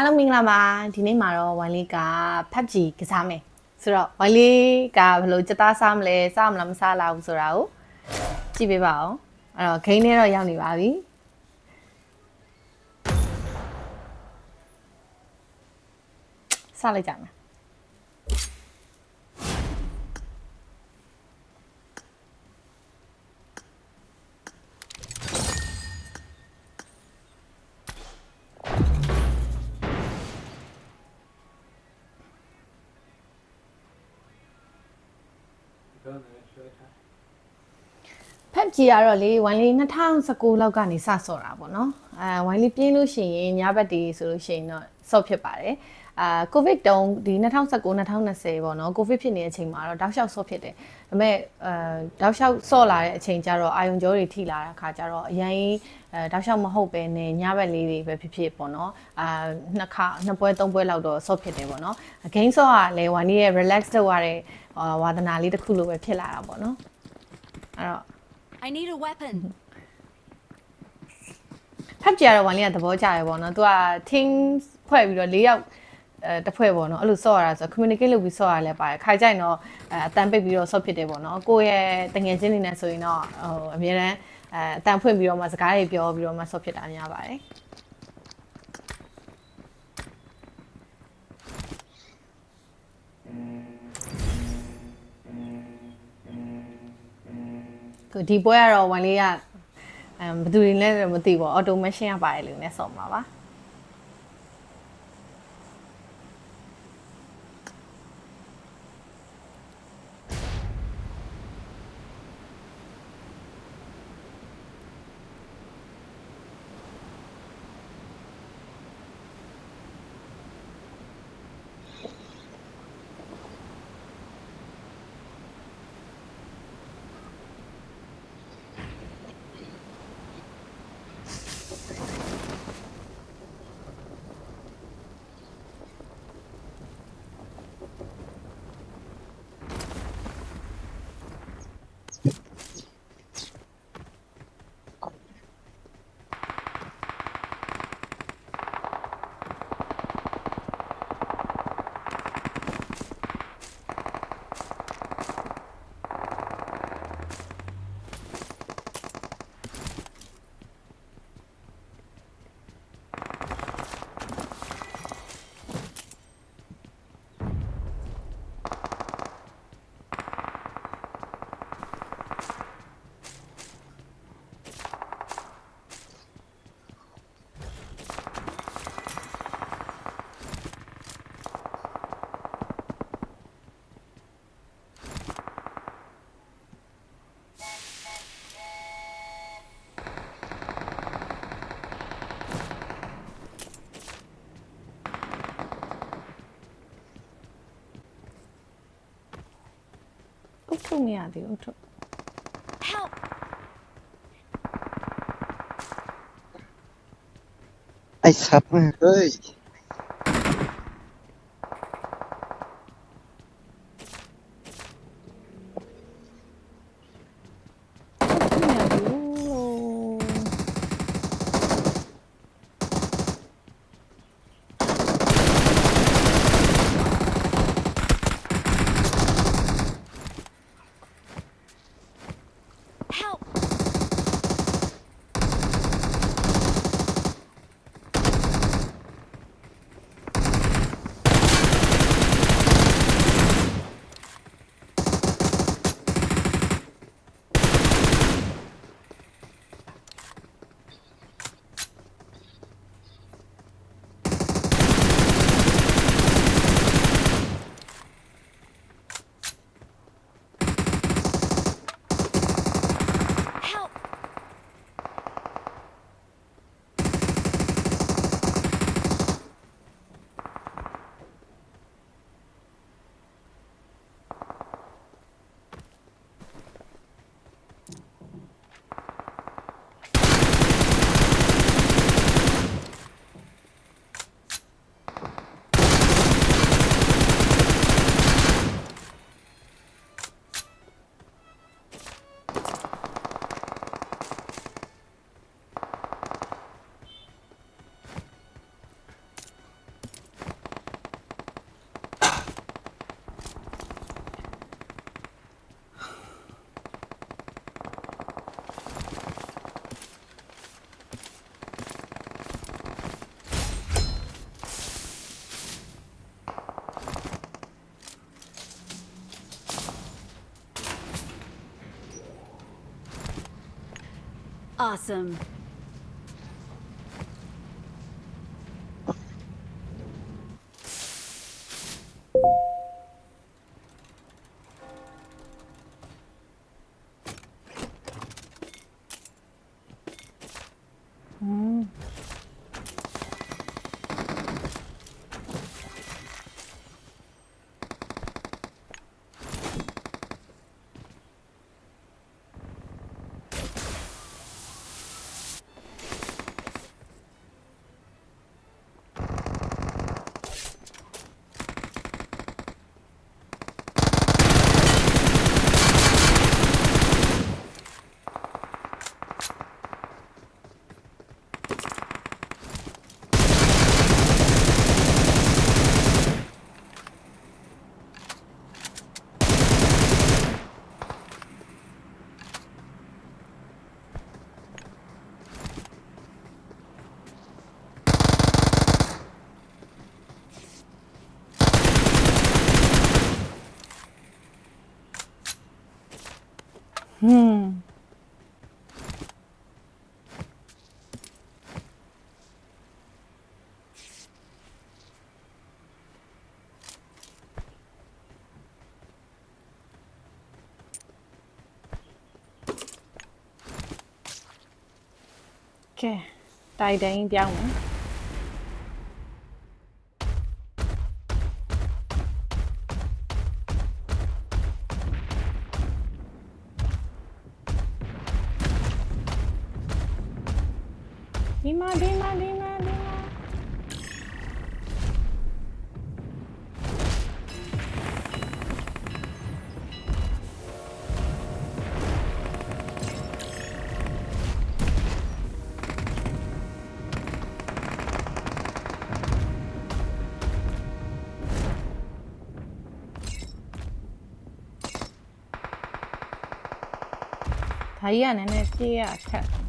အားလုံးမင်္ဂလာပါဒီနေ့မှာတော့ဝိုင်းလေးက PUBG ကစားမယ်ဆိုတော့ဝိုင်းလေးကဘယ်လိုစသားစားမလဲစားမလားမစားလားဘူးဆိုတာကိုကြည့်ပေးပါအောင်အဲ့တော့ game ထဲတော့ရောက်နေပါပြီစလိုက်ကြမယ် ဖက်ကြီးကတော့လေဝိုင်းလေး2019လောက်ကနေစဆော့တာပေါ့နော်အဲဝိုင်းလေးပြင်းလို့ရှိရင်ညဘက်ဒီဆိုလို့ရှိရင်တော့ဆော့ဖြစ်ပါတယ်အာကိုဗစ်တုံးဒီ2019 2020ပေါ့နော်ကိုဗစ်ဖြစ်နေတဲ့အချိန်မှာတော့တောက်လျှောက်ဆော့ဖြစ်တယ် ဒါပေမဲ့အဲတောက်လျှောက်ဆော့လာတဲ့အချိန်ကျတော့အာယုံကြောတွေထိလာတဲ့အခါကျတော့အရင်အဲတောက်လျှောက်မဟုတ်ပဲနဲ့ညဘက်လေးတွေပဲဖြစ်ဖြစ်ပေါ့နော်အာနှစ်ခါနှစ်ပွဲသုံးပွဲလောက်တော့ဆော့ဖြစ်တယ်ပေါ့နော်ဂိမ်းဆော့ကလည်းဝိုင်းလေးရဲ့ relax လုပ်ရတဲ့ဝါသနာလေးတစ်ခုလိုပဲဖြစ်လာတာပေါ့နော်အဲ့တော့ I need a weapon. ဖက်ကြရတော့ဝန်လေးကသဘောကျရပေါ့နော်။ तू က team ဖွဲ့ပြီးတော့၄ယောက် အဲတစ်ဖွဲ့ပေါ့နော်။အဲ့လိုဆော့ရတာဆို communicate လုပ်ပြီးဆော့ရလဲပါတယ်။ခါကြိုက်တော့အဲအတန်ပိတ်ပြီးတော့ဆော့ဖြစ်တယ်ပေါ့နော်။ကိုယ့်ရဲ့တငယ်ချင်းတွေနဲ့ဆိုရင်တော့ဟိုအများတန်းအဲအတန်ဖွင့်ပြီးတော့မှစကားတွေပြောပြီးတော့မှဆော့ဖြစ်တာများပါတယ်။ကိုဒီပွဲကတော့ဝန်လေးကအဲဘယ်သူတွေလဲတော့မသိဘူး automation ရပါတယ်လို့နဲ့ဆော့မှာပါ။ threw me at. Help! I saw Hey. Awesome. တိုင်တန်ကြီးပြောင်းမ ကြီးကနည်းနည်းပြေးရခက်တယ်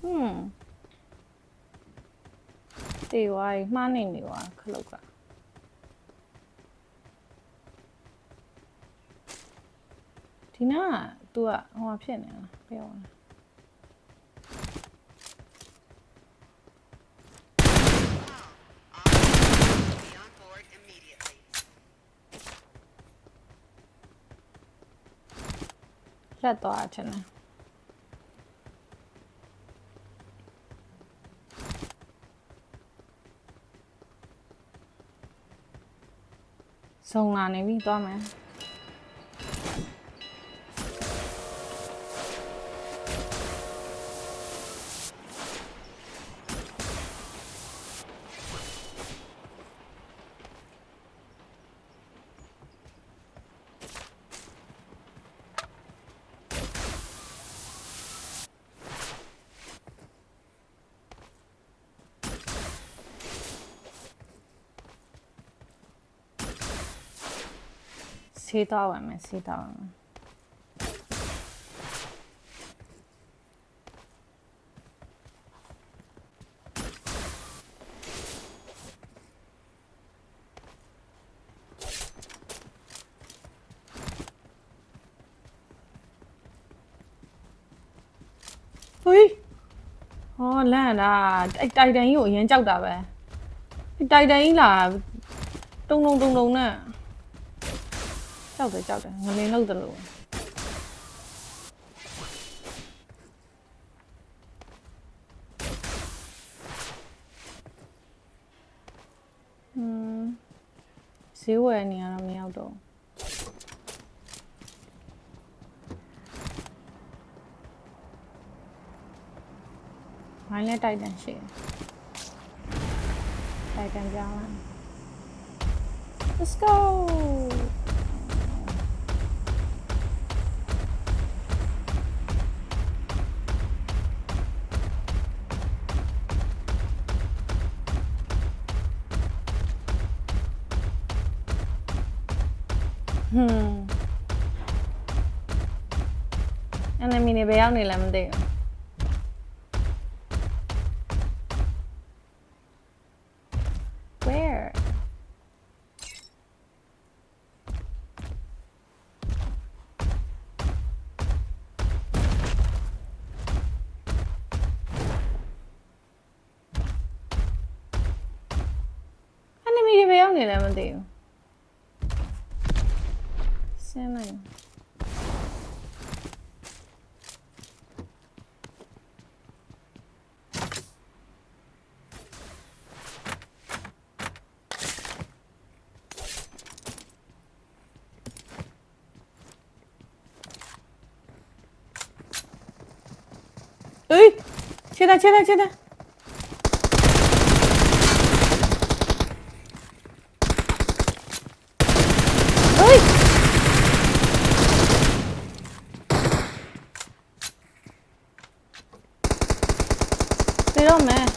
ဟွန်းတေဝါးကြီးမှားနေနေွာခလုတ်ကဒီနာက तू ကဟိုမှာဖြစ်နေလားပြောရအောင် လက်သွားချင်တယ်ဆုံးလာနေပြီသွားမယ် ဆေးသွားဝင်မယ်ဆေးသွားဝင်မယ်ဟိုးဟောလန့်တာအဲ့တိုက်တန်ကြီးကိုအရင်ကြောက်တာပဲအဲ့တိုက်တန်ကြီးလာတုံတုံတုံတုံနဲ့ ကြောက်တယ်ကြောက်တယ်ငလင်းလို့တလို့อืมဈေးဝယ်နေရတော့မရောက်တော့ဘူးမိုင်းနဲ့တိုက်တန်ရှိတယ်တိုက်တန်ကြောင်းလာ Let's go enemy နေဘယ်ရောက်နေလဲမသိဘူး içeride içeride içeride. Ay. Devam et.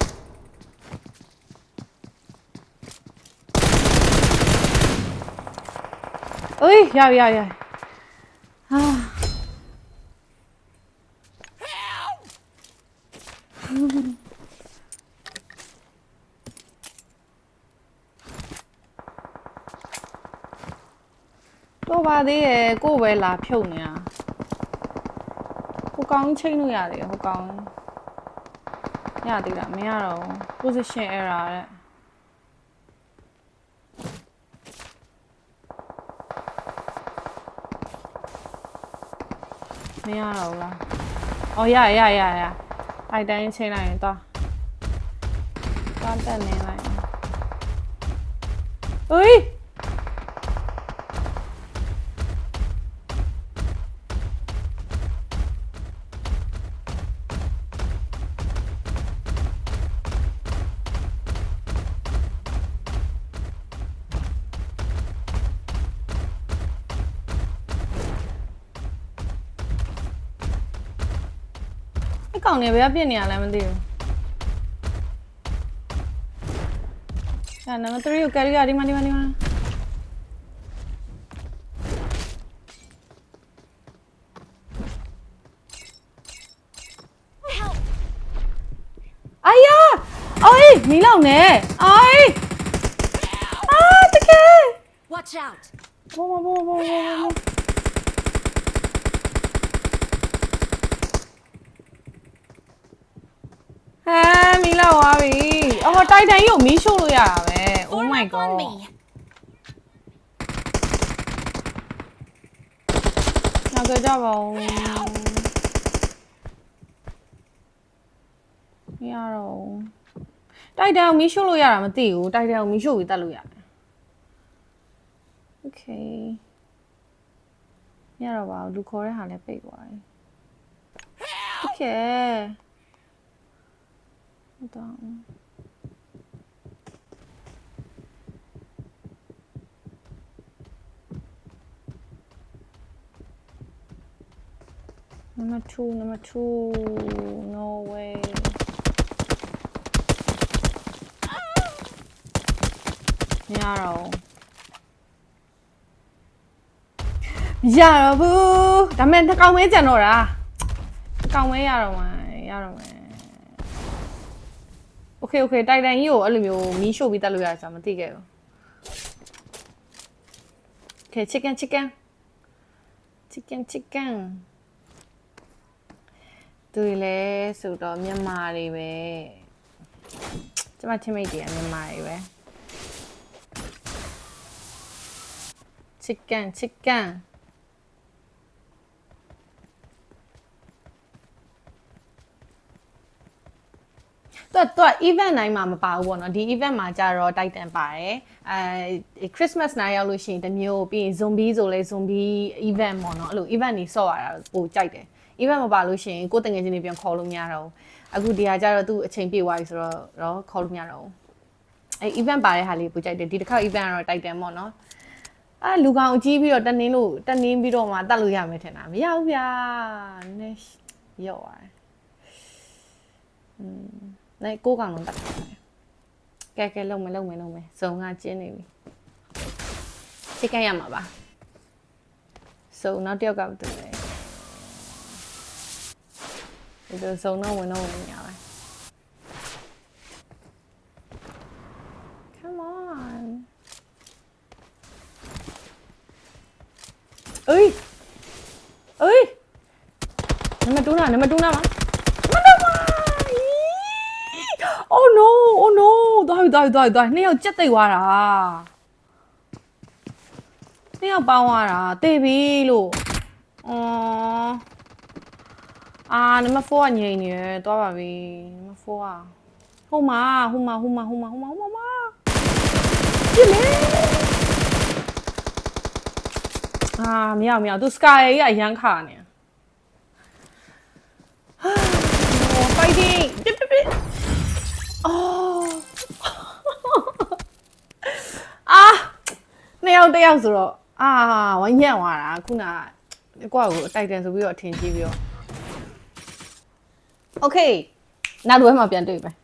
Ay ya ya ya. သေးရဲ့ကို့ပဲလာဖြုတ်နေတာဟိုကောင်ချိန်လို့ရတယ်ဟိုကောင်ရသေးတာမရတော့ဘူး position error တဲ့မရတော့လားအော်ရရရရအိုက်တိုင်းချိန်လိုက်ရင်သွားသွားတက်နေလိုက်อุ้ย ကောင်နေဘယ်ကပြစ်နေရလဲမသိဘူး။အဲ့နံပါတ်3ကိုကယ်ရီယာဒီမှာဒီမှာဒီမှာအာယာအိုးမီလောက်နေအိုးအာတကယ် Watch out. ဘောဘောဘောဘောဘော အော်တိုက်တန်ကြီးကိုမီးရှို့လို့ရတာပဲ Oh Form my up on god me! နောက်ကြကြပါဦးမရတော့ဘူးတိုက်တန်ကိုမီးရှို့လို့ရတာမသိဘူးတိုက်တန်ကိုမီးရှို့ပြီးတတ်လို့ရတယ် Okay မရတော့ပါဘူးလူခေါ်တဲ့ဟာလည်းပိတ်သွားတယ်โอเคဟုတ် Number two, number two. No way. မရတော့ဘူးမရတော့ဘူးဒါမဲ့တစ်ကောင်မဲကြံတော့တာတစ်ကောင်မဲရတော့မှာရတော့မှာโอเคโอเคတိုက်တန်ကြီးကိုအဲ့လိုမျိုးမီးရှို့ပြီးတက်လို့ရတယ်ဆိုတာမသိခဲ့ဘူးโอเค chicken chicken chicken chicken သူတွေလည်းဆိုတော့မြန်မာတွေပဲကျမချင်းမိတ်တွေကမြန်မာတွေပဲ chicken chicken တော့တော့ event တိုင်းမှာမပါဘူးပေါ့နော်ဒီ event မှာကြတော့ Titan ပါတယ်အဲ Christmas နိုင်ရောက်လို့ရှိရင်တစ်မျိုးပြီးရင် zombie ဆိုလဲ zombie event ပေါ့နော်အဲ့လို event တွေဆော့ရတာပိုကြိုက်တယ် event မပါလို့ရှိရင်ကိုယ်တငယ်ချင်းတွေပြန်ခေါ်လို့မရတော့ဘူးအခုဒီဟာကြတော့သူ့အချိန်ပြေသွားပြီဆိုတော့တော့ခေါ်လို့မရတော့ဘူးအဲ event ပါတဲ့ဟာလေးပိုကြိုက်တယ်ဒီတစ်ခါ event ကတော့ Titan ပေါ့နော်အဲလူကောင်အကြီးပြီးတော့တနင်းလို့တနင်းပြီးတော့မှတတ်လို့ရမယ်ထင်တာမရဘူးဗျာနည်းရော့သွားတယ်อืมလိုက်ကိုးကောင်လုံးတတ်တယ်ကဲကဲလုံမယ်လုံမယ်လုံမယ်ဇုံကကျင်းနေပြီချိတ်ကရမှာပါစုံနောက်တစ်ယောက်ကဘာတူလဲဒီလို 이거 속 너무 너무 nhỏ này. Come on. Ơi. Ơi. Nếu mà trúng nào, nếu mà trúng nào mà. Oh no, oh no. Rồi rồi rồi rồi, nãy giờ chết tay quá rồi. နှစ်ယောက်ပေါင်းရတာတေးပြီလို့အော် အာနံပါတ်4ကငြိမ်နေရယ်သွားပါပြီနံပါတ်4ကဟိုမှာဟိုမှာဟိုမှာဟိုမှာဟိုမှာဟိုမှာပြစ်လေအာမရမရသူစကာကြီးကအရန်ခါနေဟို fighting ပြစ်ပြစ်ပြစ်အော်အာနှစ်ယောက်တစ်ယောက်ဆိုတော့အာဝိုင်းညံ့သွားတာခုနကကိုယ့်အကိုအတိုက်တန်ဆိုပြီးတော့အထင်ကြီးပြီးတော့ Okay နောက်တစ်ဝက်မှာပြန်တွေ့မယ်